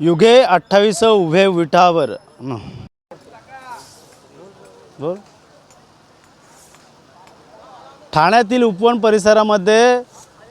युगे अठ्ठावीस उभे विठावर बोल. ठाण्यातील उपवन परिसरामध्ये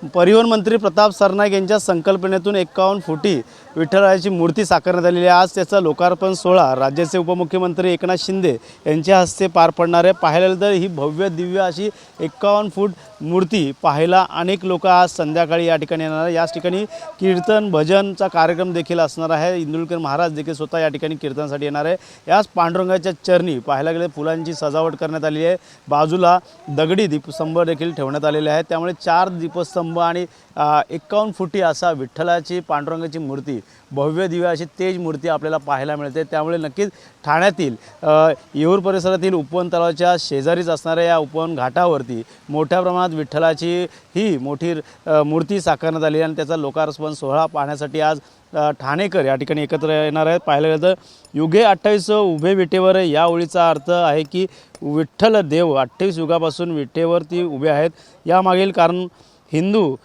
परिवहन मंत्री प्रताप सरनाईक यांच्या संकल्पनेतून एकावन्न फुटी विठ्ठलाची मूर्ती साकारण्यात आलेली आहे. आज त्याचा लोकार्पण सोहळा राज्याचे उपमुख्यमंत्री एकनाथ शिंदे यांच्या हस्ते पार पडणार आहे. पाहायला गेलं तर ही भव्य दिव्य अशी एकावन्न फूट मूर्ती पाहायला अनेक लोक आज संध्याकाळी या ठिकाणी येणार आहे याच ठिकाणी कीर्तन भजनचा कार्यक्रम देखील असणार आहे. इंदुलकर महाराज देखील स्वतः या ठिकाणी कीर्तनासाठी येणार आहे. याच पांडुरंगाच्या चरणी पाहायला गेले फुलांची सजावट करण्यात आली आहे. बाजूला दगडी दीपस्तंभ देखील ठेवण्यात आलेले आहेत. त्यामुळे चार दीपस्तंभ आणि एकावन्न फुटी असा विठ्ठलाची पांडुरंगाची मूर्ती भव्य दिव्य अशी तेज मूर्ती आपल्याला पाहायला मिळते. त्यामुळे नक्कीच ठाण्यातील येऊर परिसरातील उपवन तलावाच्या शेजारीच असणाऱ्या या उपवन घाटावरती मोठ्या प्रमाणात विठ्ठलाची ही मोठी मूर्ती साकारण्यात आली आहे आणि त्याचा लोकार्पण सोहळा पाहण्यासाठी आज ठाणेकर या ठिकाणी एकत्र येणार आहेत. पाहिलं गेलं तर युगे अठ्ठावीस उभे विटेवर या ओळीचा अर्थ आहे की विठ्ठल देव अठ्ठावीस युगापासून विटेवरती उभे आहेत. यामागील कारण हिंदू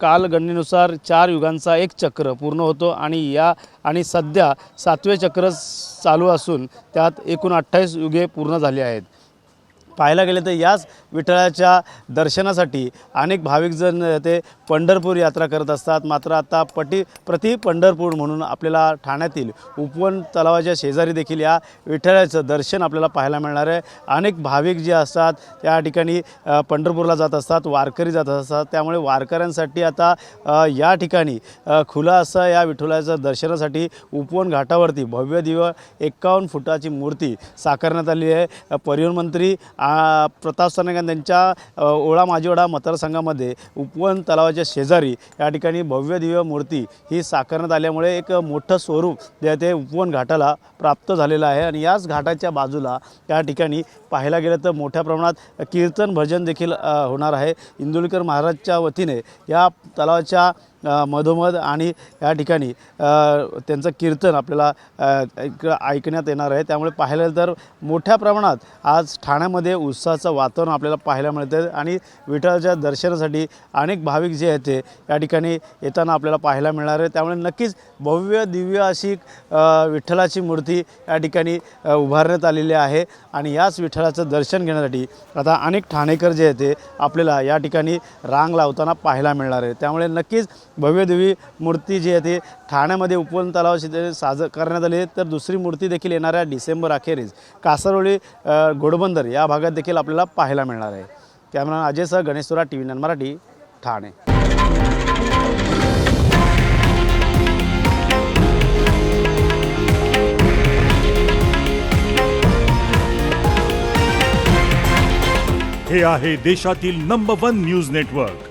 कालगणनेनुसार चार युगांचा एक चक्र पूर्ण होतो आणि या आणि सध्या सातवे चक्र चालू असून त्यात एकूण अठ्ठावीस युगे पूर्ण झाली आहेत. पाहायला गेले तर याच विठ्ठलाच्या दर्शनासाठी अनेक भाविकजण ते पंढरपूर यात्रा करत असतात. मात्र आता पटी प्रति पंढरपूर म्हणून आपल्याला ठाण्यातील उपवन तलावाच्या शेजारी देखील या विठ्ठलाचं दर्शन आपल्याला पाहायला मिळणार आहे. अनेक भाविक जे असतात त्या ठिकाणी पंढरपूरला जात असतात वारकरी जात असतात. त्यामुळे वारकऱ्यांसाठी आता या ठिकाणी खुला असं या विठ्ठलाच्या दर्शनासाठी उपवन घाटावरती भव्य दिव्य एक्कावन्न फुटाची मूर्ती साकारण्यात आली आहे. परिवहन मंत्री आ, प्रताप सरनाईक यांच्या ओळा माझीवडा मतदारसंघामध्ये उपवन तलावाच्या शेजारी या ठिकाणी भव्य दिव्य मूर्ती ही साकारण्यात आल्यामुळे एक मोठं स्वरूप जे ते उपवन घाटाला प्राप्त झालेलं आहे. आणि याच घाटाच्या बाजूला या ठिकाणी पाहायला गेलं तर मोठ्या प्रमाणात कीर्तन भजन देखील होणार आहे. इंदुलकर महाराजच्या वतीने या तलावाच्या मधोमध आणि या ठिकाणी त्यांचं कीर्तन आपल्याला ऐकण्यात येणार आहे. त्यामुळे पाहिलं तर मोठ्या प्रमाणात आज ठाण्यामध्ये उत्साहाचं वातावरण आपल्याला पाहायला मिळतं आणि विठ्ठलाच्या दर्शनासाठी अनेक भाविक जे आहेत ते या ठिकाणी येताना आपल्याला पाहायला मिळणार आहे. त्यामुळे नक्कीच भव्य दिव्य अशी विठ्ठलाची मूर्ती या ठिकाणी उभारण्यात आलेली आहे आणि याच विठ्ठलाचं दर्शन घेण्यासाठी आता अनेक ठाणेकर जे आहेत ते आपल्याला या ठिकाणी रांग लावताना पाहायला मिळणार आहे. त्यामुळे नक्कीच भव्यदेवी मूर्ती जी आहे ती ठाण्यामध्ये उपवन तलावाशी साज करण्यात आली तर दुसरी मूर्ती देखील येणाऱ्या डिसेंबर अखेरीस. कासरोळी घोडबंदर या भागात देखील आपल्याला पाहायला मिळणार आहे. Camera अजयसह Ganesh T V nine Marathi Thane. हे आहे देशातील नंबर वन न्यूज नेटवर्क